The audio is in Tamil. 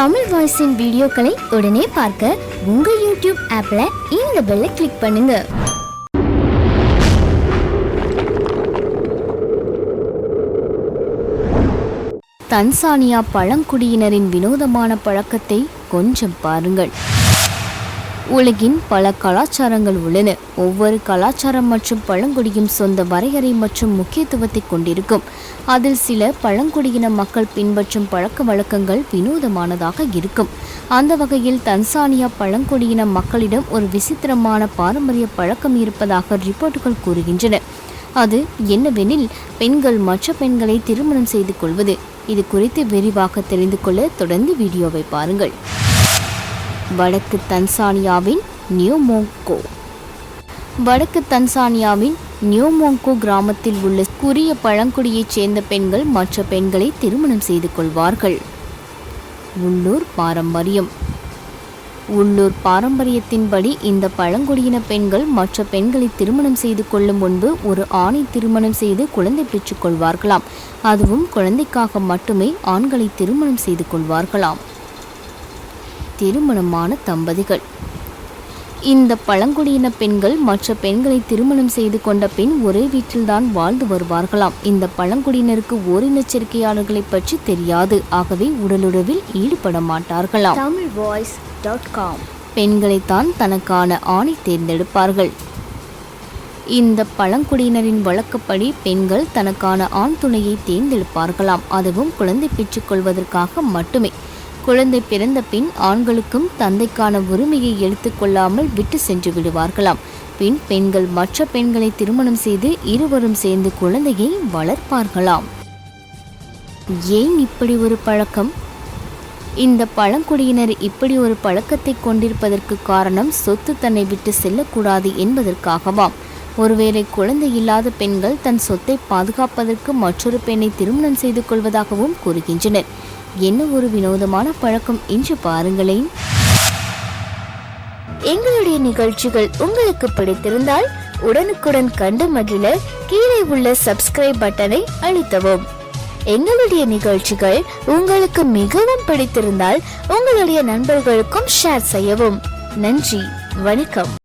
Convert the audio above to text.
தமிழ் வாய்ஸின் வீடியோக்களை உடனே பார்க்க உங்கள் யூடியூப் ஆப்பில் இந்த பெல்லை கிளிக் பண்ணுங்க. தன்சானியா பழங்குடியினரின் வினோதமான பழக்கத்தை கொஞ்சம் பாருங்கள். உலகின் பல கலாச்சாரங்கள் உள்ளன. ஒவ்வொரு கலாச்சாரம் மற்றும் பழங்குடியும் சொந்த வரையறை மற்றும் முக்கியத்துவத்தை கொண்டிருக்கும். அதில் சில பழங்குடியின மக்கள் பின்பற்றும் பழக்க வழக்கங்கள் வினோதமானதாக இருக்கும். அந்த வகையில் தன்சானியா பழங்குடியின மக்களிடம் ஒரு விசித்திரமான பாரம்பரிய பழக்கம் இருப்பதாக ரிப்போர்ட்டுகள் கூறுகின்றன. அது என்னவெனில் பெண்கள் மற்ற பெண்களை திருமணம் செய்து கொள்வது. இது குறித்து விரிவாக தெரிந்து கொள்ள தொடர்ந்து வீடியோவை பாருங்கள். வடக்கு தன்சானியாவின் நியூமோங்கோ. வடக்கு தன்சானியாவின் நியூமோங்கோ கிராமத்தில் உள்ள குரிய பழங்குடியைச் சேர்ந்த பெண்கள் மற்ற பெண்களை திருமணம் செய்து கொள்வார்கள். உள்ளூர் பாரம்பரியம். உள்ளூர் பாரம்பரியத்தின்படி இந்த பழங்குடியின பெண்கள் மற்ற பெண்களை திருமணம் செய்து கொள்ளும் முன்பு ஒரு ஆணை திருமணம் செய்து குழந்தை பெற்றுக் கொள்வார்களாம். அதுவும் குழந்தைக்காக மட்டுமே ஆண்களை திருமணம் செய்து கொள்வார்களாம். திருமணமான தம்பதிகள். இந்த பழங்குடியின பெண்கள் மற்ற பெண்களை திருமணம் செய்து கொண்ட பின் ஒரே வீட்டில்தான் வாழ்ந்து வருவார்களாம். இந்த பழங்குடியினருக்கு ஓரினச்சரிக்கையாளர்களை பற்றி தெரியாது. ஆகவே உடலுறவில் ஈடுபட மாட்டார்களாம். தமிழ் வாய்ஸ் டாட் காம் பெண்களைத்தான் தனக்கான ஆணை தேர்ந்தெடுப்பார்கள். இந்த பழங்குடியினரின் வழக்கப்படி பெண்கள் தனக்கான ஆண் துணையை தேர்ந்தெடுப்பார்களாம். அதுவும் குழந்தை பெற்றுக்கொள்வதற்காக மட்டுமே. குழந்தை பிறந்த பின் ஆண்களுக்கும் தந்தைக்கான உரிமையை எடுத்துக்கொள்ளாமல் விட்டு சென்று விடுவார்களாம். பின் பெண்கள் மற்ற பெண்களை திருமணம் செய்து இருவரும் சேர்ந்து குழந்தையை வளர்ப்பார்களாம். ஏன் இப்படி ஒரு பழக்கம்? இந்த பழங்குடியினர் இப்படி ஒரு பழக்கத்தை கொண்டிருப்பதற்கு காரணம் சொத்து தன்னை விட்டு செல்லக்கூடாது என்பதற்காகவாம். ஒருவேளை குழந்தை இல்லாத பெண்கள் தன் சொத்தை பாதுகாப்பதற்கு மற்றொரு பெண்ணை திருமணம் செய்து கொள்வதாகவும் கூறுகின்றனர். என்ன ஒரு வினோதமான பழக்கம் என்று பாருங்களேன். எங்களுடைய நிகழ்ச்சிகள் உங்களுக்கு பிடித்திருந்தால் உடனுக்குடன் கண்டு மகிழ கீழே உள்ள சப்ஸ்கிரைப் பட்டனை அழுத்தவும். எங்களுடைய நிகழ்ச்சிகள் உங்களுக்கு மிகவும் பிடித்திருந்தால் உங்களுடைய நண்பர்களுக்கும் ஷேர் செய்யவும். நன்றி வணக்கம்.